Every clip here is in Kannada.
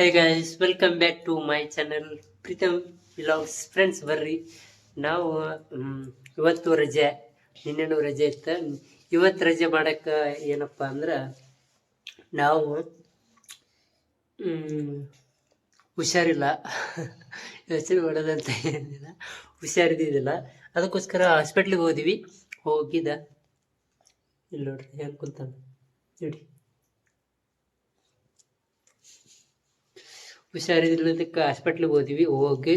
Hey guys welcome back to my channel Preetham vlogs friends ಬರ್ರಿ. ನಾವು ಇವತ್ತು ರಜೆ, ನಿನ್ನೆನೂ ರಜೆ ಇತ್ತು. ಇವತ್ತು ರಜೆ ಮಾಡೋಕ್ಕೆ ಏನಪ್ಪ ಅಂದ್ರೆ, ನಾವು ಹುಷಾರಿಲ್ಲ. ಯೋಚನೆ ಮಾಡೋದಂತ ಏನಿಲ್ಲ. ಹುಷಾರಿದ್ದಿದ್ದಿಲ್ಲ. ಅದಕ್ಕೋಸ್ಕರ ಹಾಸ್ಪಿಟ್ಲಿಗೆ ಹೋದಿವಿ. ಹೋಗಿದ್ದ ಇಲ್ಲಿ ನೋಡ್ರಿ ಹೆಂಗೆ ಕುಂತ ನೋಡಿ. ಹುಷಾರಿಲ್ಲದಕ್ಕೆ ಹಾಸ್ಪಿಟ್ಲಿಗೆ ಹೋದ್ವಿ. ಹೋಗಿ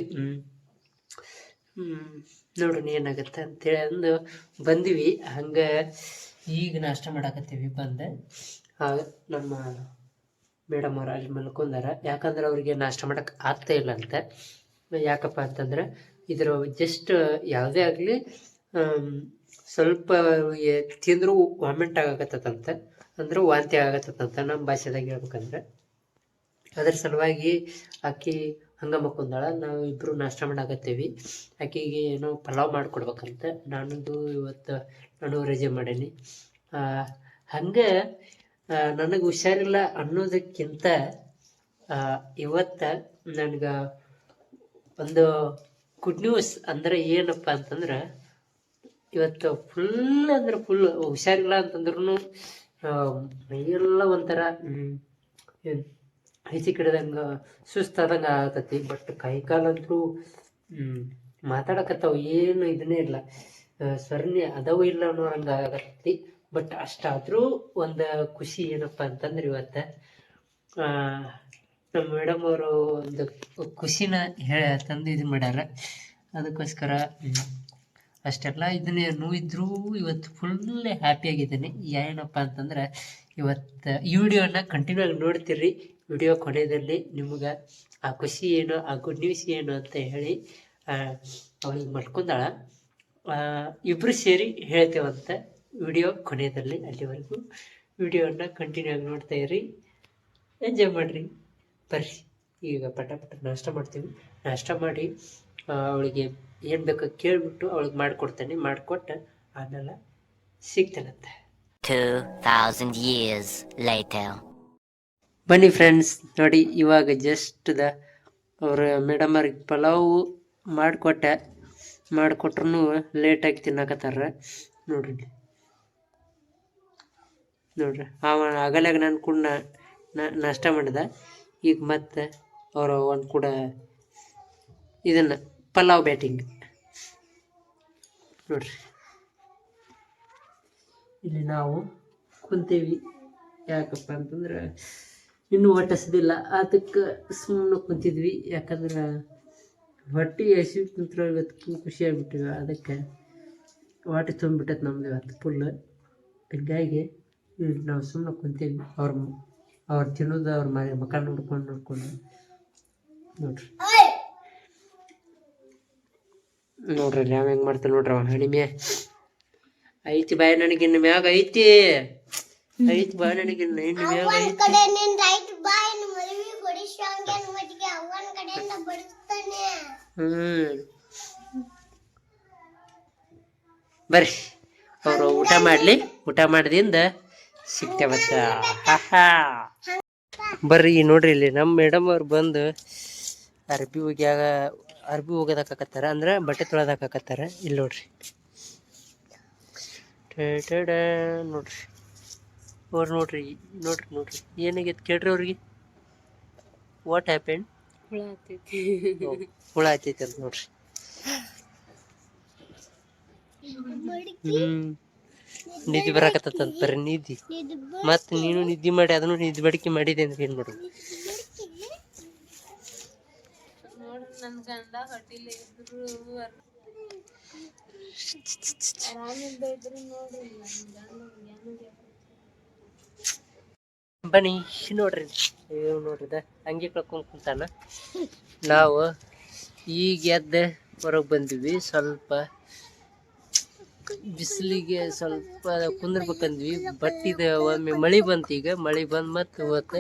ನೋಡೋಣ ಏನಾಗತ್ತೆ ಅಂತೇಳಿ ಅಂದು ಬಂದ್ವಿ. ಹಂಗೆ ಈಗ ನಾಷ್ಟ ಮಾಡಾಕತ್ತೀವಿ ಬಂದೆ. ಆಗ ನಮ್ಮ ಮೇಡಮ್ ಅವ್ರು ಅಲ್ಲಿ ಮಲ್ಕೊಂಡಾರ. ಯಾಕಂದ್ರೆ ಅವರಿಗೆ ನಾಷ್ಟ ಮಾಡೋಕೆ ಆಗ್ತಾ ಇಲ್ಲ ಅಂತ. ಯಾಕಪ್ಪ ಅಂತಂದ್ರೆ ಇದ್ರ ಜಸ್ಟ್ ಯಾವುದೇ ಆಗಲಿ ಸ್ವಲ್ಪ ತಿಂದ್ರು ವಾಮಿಂಟ್ ಆಗಕತ್ತಂತ ಅಂದ್ರೆ ವಾಂತಿ ಆಗತ್ತಂತ ನಮ್ಮ ಭಾಷೆದಾಗ ಹೇಳ್ಬೇಕಂದ್ರೆ. ಅದ್ರ ಸಲುವಾಗಿ ಆಕಿ ಹಂಗ ಮಕ್ಕೊಂದಾಳ. ನಾವು ಇಬ್ರು ನಾಷ್ಟ ಮಾಡಾಕತ್ತೀವಿ. ಆಕಿಗೆ ಏನೋ ಪಲಾವ್ ಮಾಡ್ಕೊಡ್ಬೇಕಂತ ನಾನದು ಇವತ್ತು ನಾನು ರಜೆ ಮಾಡೇನಿ. ಹಂಗೆ ನನಗೆ ಹುಷಾರಿಲ್ಲ ಅನ್ನೋದಕ್ಕಿಂತ ಇವತ್ತ ನನಗೆ ಒಂದು ಗುಡ್ ನ್ಯೂಸ್ ಅಂದ್ರೆ ಏನಪ್ಪ ಅಂತಂದ್ರೆ, ಇವತ್ತು ಫುಲ್ ಅಂದ್ರೆ ಫುಲ್ ಹುಷಾರಿಲ್ಲ ಅಂತಂದ್ರೂ ಮೈಯೆಲ್ಲ ಒಂಥರ ಹ್ಮ್, ಕಿಡದಂಗ ಐತಿ ಕಡೆದಂಗ ಸುಸ್ತಾದಂಗ ಆಗತೈತಿ ಬಟ್ ಕೈ ಕಾಲಂತೂ ಮಾತಾಡಕತ್ತಾವ. ಏನು ಇದನ್ನೇ ಇಲ್ಲ. ಸ್ವರ್ಣಿ ಅದವೂ ಇಲ್ಲ ಅನ್ನೋ ಹಂಗ ಆಗತ್ತೈತಿ ಬಟ್ ಅಷ್ಟಾದರೂ ಒಂದು ಖುಷಿ ಏನಪ್ಪ ಅಂತಂದ್ರೆ ಇವತ್ತು ನಮ್ಮ ಮೇಡಮ್ ಅವರು ಒಂದು ಖುಷಿನ ಹೇಳ ತಂದು ಇದು ಮಾಡ್ಯಾರ. ಅದಕ್ಕೋಸ್ಕರ ಅಷ್ಟೆಲ್ಲ ಇದನ್ನೇ ನೋವಿದ್ರೂ ಇವತ್ತು ಫುಲ್ ಹ್ಯಾಪಿಯಾಗಿದ್ದೀನಿ ಏನಪ್ಪ ಅಂತಂದ್ರೆ ಇವತ್ತು ಈ ವಿಡಿಯೋನ ಕಂಟಿನ್ಯೂ ಆಗಿ ನೋಡ್ತೀರಿ ವಿಡಿಯೋ ಕೊನೆಯಲ್ಲಿ ನಿಮ್ಗೆ ಆ ಖುಷಿ ಏನು ಆ ಗುಡ್ ನ್ಯೂಸ್ ಏನು ಅಂತ ಹೇಳಿ ಅವಳಿಗೆ ಮಲ್ಕೊಂಡಾಳ. ಇಬ್ಬರು ಸೇರಿ ಹೇಳ್ತೇವಂತ ವಿಡಿಯೋ ಕೊನೆಯಲ್ಲಿ ಅಲ್ಲಿವರೆಗೂ. ವಿಡಿಯೋನ ಕಂಟಿನ್ಯೂ ಆಗಿ ನೋಡ್ತಾ ಇರಿ. ಎಂಜಾಯ್ ಮಾಡಿರಿ. ಬರ್ರಿ. ಈಗ ಪಟ ಪಟ ನಾಷ್ಟ ಮಾಡ್ತೀವಿ. ನಾಷ್ಟ ಮಾಡಿ ಅವಳಿಗೆ ಏನು ಬೇಕೋ ಕೇಳಿಬಿಟ್ಟು ಅವಳಿಗೆ ಮಾಡಿಕೊಡ್ತೇನೆ. ಮಾಡಿಕೊಟ್ಟು ಆಮೇಲೆ ಸಿಗ್ತೇನಂತೆ. 2,000 years later. ಬನ್ನಿ ಫ್ರೆಂಡ್ಸ್ ನೋಡಿ ಇವಾಗ ಜಸ್ಟ್ ದ ಅವ್ರ ಮೇಡಮ್ ಅವ್ರಿಗೆ ಪಲಾವು ಮಾಡಿಕೊಟ್ಟೆ. ಮಾಡಿಕೊಟ್ರು ಲೇಟಾಗಿ ತಿನ್ನಕತ್ತಾರ. ನೋಡ್ರಿ. ನೋಡ್ರಿ. ಅವ ಆಗಲಾಗ ನಾನು ಕೂಡ ನಷ್ಟ ಮಾಡಿದ. ಈಗ ಮತ್ತೆ ಅವರು ಒಂದು ಕೂಡ ಇದನ್ನು ಪಲಾವ್ ಬ್ಯಾಟಿಂಗ್ ನೋಡ್ರಿ. ಇಲ್ಲಿ ನಾವು ಕುಂತೀವಿ. ಯಾಕಪ್ಪ ಅಂತಂದ್ರೆ ಇನ್ನೂ ಹೊಟ್ಟೆ ಹಸಿದಿಲ್ಲ ಅದಕ್ಕೆ ಸುಮ್ಮನೆ ಕುಂತಿದ್ವಿ. ಯಾಕಂದ್ರೆ ಹೊಟ್ಟೆ ಹಸಿ ಕುಂತ್ರೆ ಇವತ್ತು ಆಗ್ಬಿಟ್ಟಿವಿ ಅದಕ್ಕೆ ಹೊಟ್ಟೆ ತುಂಬಿಟ್ಟೈತೆ ನಮ್ದು ಇವತ್ತು ಫುಲ್ಲು ಇಲ್ಲಿ ನಾವು ಸುಮ್ಮನೆ ಕುಂತೀವಿ ಅವ್ರ ಅವ್ರು ತಿನ್ನೋದು, ಅವ್ರ ಮನೆ ಮಕ್ಕ ನೋಡ್ಕೊಂಡು ನೋಡ್ಕೊಂಡು. ನೋಡ್ರಿ. ನೋಡ್ರಿ, ನಾವು ಹೆಂಗೆ ಮಾಡ್ತೀವಿ ನೋಡ್ರಿ ಅವ. ಹಣಿಮೆ ಐತಿ ಬಾಯ್ ನನಗಿನ್ನು ಮ್ಯಾಗ ಐತಿ. ಐತಿ ಬಾ ನನಗೆ ನೈನ್ ಅವನ ಐತಿ ಕಡೆ ನಿನ್ ರೈಟ್ ಬಾಯ್ ಮದುವೆ ಹೊಡಿಸಂಗೇನ್ ಮಟ್ಟಿಗೆ ಅವನ ಕಡೆಯಿಂದ ಬಡಿಸ್ತಾನೆ. ಹ್ಮ್. ಬರ್ರಿ. ಅವರು ಊಟ ಮಾಡ್ಲಿ. ಊಟ ಮಾಡ್ದಿಂದ ಸಿಗ್ತೇವತ್ತ ಹಾಹಾ ಬರ್ರಿ ನೋಡ್ರಿ ಇಲ್ಲಿ ನಮ್ಮ ಮೇಡಮ್ ಅವ್ರು ಬಂದು ಅರ್ಬಿ ಒಗ್ಯಾಗ ಅರ್ಬಿ ಒಗದಾಕತ್ತಾರ ಅಂದ್ರೆ ಬಟ್ಟೆ ತೊಳೆದಾಕತ್ತಾರ ಇಲ್ಲಿ ನೋಡ್ರಿ. ಟೇ ಟೇ ಟೇ ನೋಡ್ರಿ. ಅವ್ರು ನೋಡ್ರಿ ನೋಡ್ರಿ ನೋಡ್ರಿ. ಏನಾಗೈತೆ ಕೇಳ್ರಿ ಅವ್ರಿಗೆ? ವಾಟ್ ಹ್ಯಾಪೆಂಡ್ ಹುಳ ಹತ್ತೈತಿ. ಅಂತ ನೋಡ್ರಿ. ಹ್ಮ್. ನಿದ್ದಿ ಬರಾಕತ್ತಂತ ಬರ್ರಿ ನಿದ್ದಿ. ಮತ್ ನೀನು ನಿದ್ದೆ ಮಾಡಿ ಅದನ್ನು ನಿದ್ದೆ ಬಡಿಕೆ ಮಾಡಿದೆ ಅಂದ್ರೆ ಏನ್ ಮಾಡೋದು ಬನ್ನಿ, ನೋಡ್ರಿ. ಇವ್ ನೋಡ್ರಿದ? ಹಂಗೆ ಕಳ್ಕೊಂಡ್ ಕುಂತಾನ. ನಾವು ಈಗ ಎದ್ದ ಹೊರಗೆ ಬಂದ್ವಿ. ಸ್ವಲ್ಪ ಬಿಸಿಲಿಗೆ ಸ್ವಲ್ಪ ಕುಂದ್ರಬೇಕಂದ್ವಿ. ಬಟ್ ಒಮ್ಮೆ ಮಳೆ ಬಂತು ಈಗ. ಮಳೆ ಬಂದು ಮತ್ತೆ ಹೋತ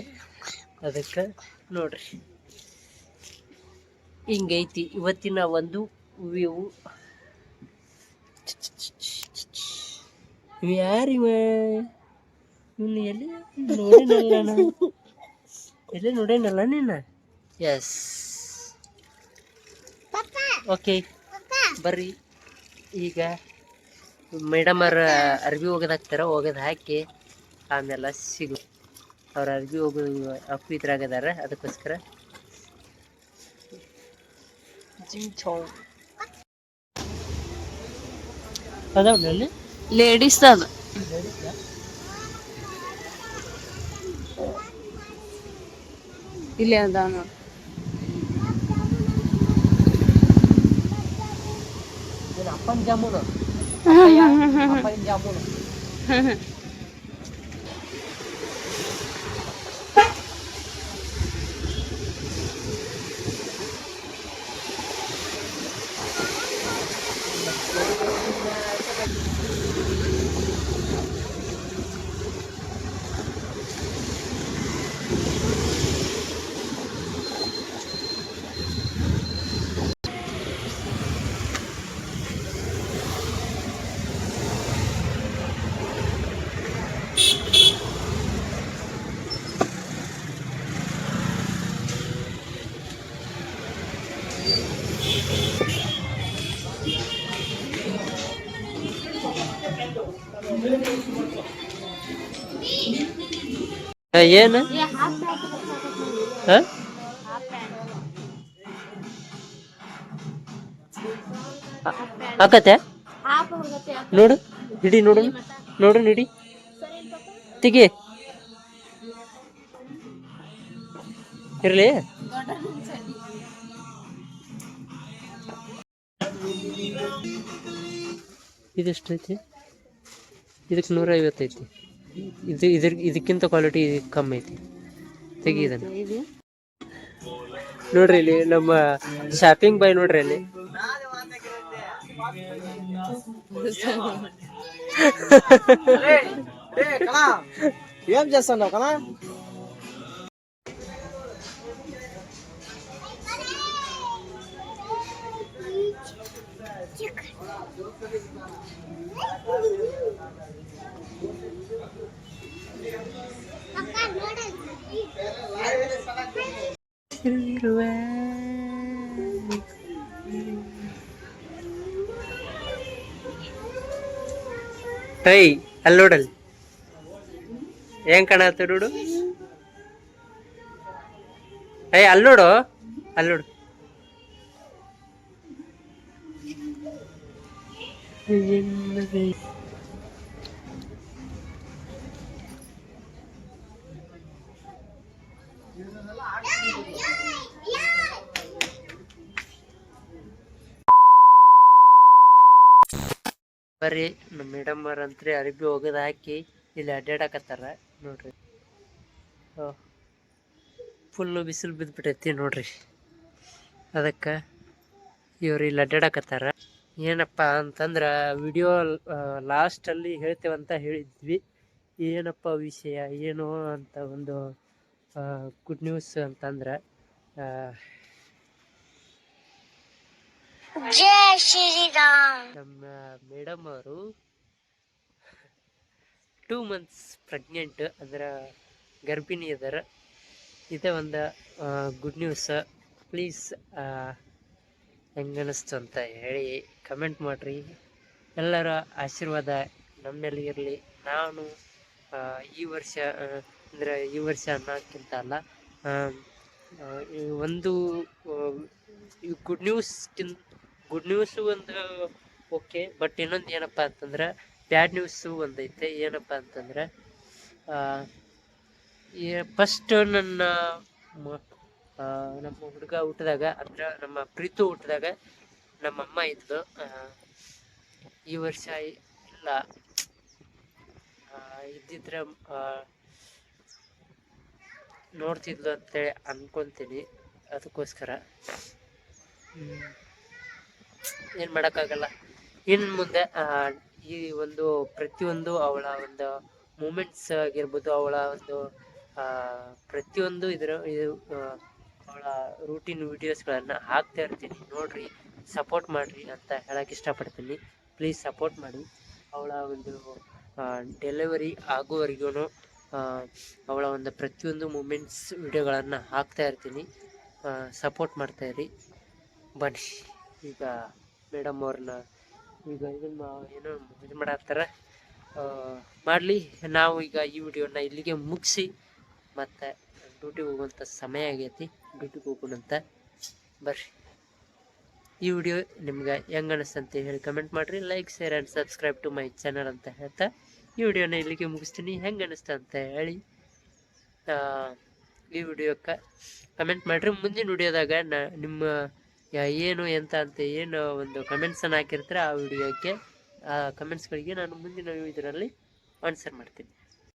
ಅದಕ್ಕೆ ನೋಡ್ರಿ. ಹಿಂಗೈತಿ. ಇವತ್ತಿನ ಒಂದು ವ್ಯೂ. ಯಾರಿವ ಇವನು ಎಲ್ಲಿ ನೋಡೇನಲ್ಲ ನಾನು? ಎಲ್ಲಿ ನೋಡೇನಲ್ಲ ನೀನು? ಎಸ್ ಓಕೆ ಬರ್ರಿ. ಈಗ ಮೇಡಮ್ ಅವ್ರ ಅರ್ಬಿ ಹೋಗೋದಾಗ್ತಾರ ಹಾಕ್ತಾರ ಒಗದು ಹಾಕಿ ಆಮೇಲೆ ಸಿಗು. ಅವ್ರ ಅರ್ಬಿ ಹೋಗೋದು ಅಪ್ಪು ಇದ್ರಾಗದಾರ ಅದಕ್ಕೋಸ್ಕರ ಅದಾವಲ್ಲಿ ಲೇಡೀಸ್ ಅದ. ಇಲ್ಲಿ ಅದ ನೋಡಿ ಅಪ್ಪನ ಜಾಮೂನು ಅಪ್ಪನ ಏನು? ಹಾಂ? ಹಾಕತ್ತೆ? ನೋಡು ಹಿಡಿ ನೋಡು ನೋಡು ಹಿಡಿ. ತೆಗಿ ಇರ್ಲಿ. ಇದೆಷ್ಟು ಐತಿ ಇದಕ್ಕೆ ನೂರ ಐವತ್ತೈತಿ ಇದು ಇದ್ರ ಇದಕ್ಕಿಂತ ಕ್ವಾಲಿಟಿ ಕಮ್ಮಿ ಐತಿ ತೆಗಿ ಇದನ್ನ ನೋಡ್ರಿ ಇಲ್ಲಿ ನಮ್ಮ ಶಾಪಿಂಗ್ ಬಾಯ್ ನೋಡ್ರಿ ಅಲ್ಲಿ ఏం చేస్తున్నావు కనా ನೋಡಲ್ಲ ಟೈ ಅಲ್ಲಿ ನೋಡಲ್ಲಿ. ಏನ್ ಕಾಣತ್ತ ನೋಡು? ಏಯ್ ಅಲ್ಲಿ ನೋಡು ಅಲ್ಲಿ ನೋಡು. ಬರ್ರಿ, ನಮ್ಮ ಮೇಡಮ್ ಅವ್ರಂತ್ರಿ ಅರಿಬಿ ಒಗದು ಹಾಕಿ ಇಲ್ಲಿ ಅಡ್ಡಾಡಕತ್ತಾರ ನೋಡ್ರಿ. ಫುಲ್ಲು ಬಿಸಿಲು ಬಿದ್ದುಬಿಟ್ಟೈತಿ ನೋಡ್ರಿ. ಅದಕ್ಕೆ ಇವ್ರು ಇಲ್ಲಿ ಅಡ್ಡಾಡಕತ್ತಾರ ಏನಪ್ಪ ಅಂತಂದ್ರೆ ವಿಡಿಯೋ ಲಾಸ್ಟಲ್ಲಿ ಹೇಳ್ತೇವಂತ ಹೇಳಿದ್ವಿ. ಏನಪ್ಪ ವಿಷಯ ಏನು ಅಂತ ಒಂದು ಗುಡ್ ನ್ಯೂಸ್ ಅಂತಂದ್ರೆ ನಮ್ಮ ಮೇಡಮ್ ಅವರು ಟೂ ಮಂತ್ಸ್ ಪ್ರೆಗ್ನೆಂಟ್ ಅಂದ್ರೆ ಗರ್ಭಿಣಿ ಇದ್ದಾರೆ ಇದೇ ಒಂದು ಗುಡ್ ನ್ಯೂಸ್ ಪ್ಲೀಸ್ ಹೆಂಗನಿಸ್ತು ಅಂತ ಹೇಳಿ ಕಮೆಂಟ್ ಮಾಡಿರಿ. ಎಲ್ಲರ ಆಶೀರ್ವಾದ ನಮ್ಮ ಮೇಲೆ ಇರಲಿ. ನಾನು ಈ ವರ್ಷ ಅಂದರೆ ಈ ವರ್ಷ ಅನ್ನೋಕ್ಕಿಂತ ಅಲ್ಲ ಒಂದು ಈ ಗುಡ್ ನ್ಯೂಸ್ಕಿಂತ ಗುಡ್ ನ್ಯೂಸು ಒಂದು ಓಕೆ ಬಟ್ ಇನ್ನೊಂದು ಏನಪ್ಪ ಅಂತಂದ್ರೆ ಬ್ಯಾಡ್ ನ್ಯೂಸು ಒಂದೈತೆ. ಏನಪ್ಪ ಅಂತಂದ್ರೆ ಫಸ್ಟ್ ನನ್ನ ನಮ್ಮ ಹುಡುಗ ಹುಟ್ಟಿದಾಗ ಅಂದ್ರೆ ನಮ್ಮ ಪ್ರೀತು ಹುಟ್ಟಿದಾಗ ನಮ್ಮ ಅಮ್ಮ ಇದ್ದು ಈ ವರ್ಷ ಇಲ್ಲ. ಇದ್ದಿದ್ರೆ ನೋಡ್ತಿದ್ಲು ಅಂತೇಳಿ ಅನ್ಕೊಂತೀನಿ. ಅದಕ್ಕೋಸ್ಕರ. ಏನು ಮಾಡೋಕ್ಕಾಗಲ್ಲ. ಇನ್ನು ಮುಂದೆ ಈ ಒಂದು ಪ್ರತಿಯೊಂದು ಅವಳ ಒಂದು ಮೂಮೆಂಟ್ಸ್ ಆಗಿರ್ಬೋದು, ಅವಳ ಒಂದು ಪ್ರತಿಯೊಂದು ಇದರ, ಇದು ಅವಳ ರೂಟೀನ್ ವಿಡಿಯೋಸ್ಗಳನ್ನು ಹಾಕ್ತಾ ಇರ್ತೀನಿ. ನೋಡಿರಿ ಸಪೋರ್ಟ್ ಮಾಡಿರಿ ಅಂತ ಹೇಳಕ್ಕೆ ಇಷ್ಟಪಡ್ತೀನಿ. ಪ್ಲೀಸ್ ಸಪೋರ್ಟ್ ಮಾಡಿ. ಅವಳ ಒಂದು ಡೆಲಿವರಿ ಆಗುವವರೆಗೂ ಅವಳ ಒಂದು ಪ್ರತಿಯೊಂದು ಮೂಮೆಂಟ್ಸ್ ವಿಡಿಯೋಗಳನ್ನು ಹಾಕ್ತಾ ಇರ್ತೀನಿ. ಸಪೋರ್ಟ್ ಮಾಡ್ತಾಯಿರಿ ಬನ್ನಿ. ಈಗ ಮೇಡಮ್ ಅವ್ರನ್ನ ಈಗ ಇದನ್ನು ಏನೋ ಇದು ಮಾಡತ್ತಾರ? ಮಾಡಲಿ. ನಾವು ಈಗ ಈ ವಿಡಿಯೋನ ಇಲ್ಲಿಗೆ ಮುಗಿಸಿ, ಮತ್ತು ಡ್ಯೂಟಿ ಹೋಗುವಂಥ ಸಮಯ ಆಗೈತಿ. ಡ್ಯೂಟಿಗೆ ಹೋಗೋಣಂತ ಬರ್ರಿ. ಈ ವಿಡಿಯೋ ನಿಮ್ಗೆ ಹೆಂಗೆ ಅನಿಸ್ತಂತ ಹೇಳಿ ಕಮೆಂಟ್ ಮಾಡಿರಿ. Like share and subscribe to my channel ಅಂತ ಹೇಳ್ತಾ ಈ ವಿಡಿಯೋನ ಇಲ್ಲಿಗೆ ಮುಗಿಸ್ತೀನಿ. ಹೆಂಗೆ ಅನಿಸ್ತಂತ ಹೇಳಿ ಆ, ಈ ವಿಡಿಯೋಕ್ಕೆ ಕಮೆಂಟ್ ಮಾಡಿರಿ. ಮುಂದಿನ ವಿಡಿಯೋದಾಗ ನಾ ನಿಮ್ಮ ಏನು ಎಂತ ಅಂತ ಏನು ಒಂದು ಕಮೆಂಟ್ಸನ್ನು ಹಾಕಿರ್ತಾರೆ ಆ ವಿಡಿಯೋಕ್ಕೆ ಆ ಕಮೆಂಟ್ಸ್ಗಳಿಗೆ ನಾನು ಮುಂದಿನ ಇದರಲ್ಲಿ ಆನ್ಸರ್ ಮಾಡ್ತೀನಿ.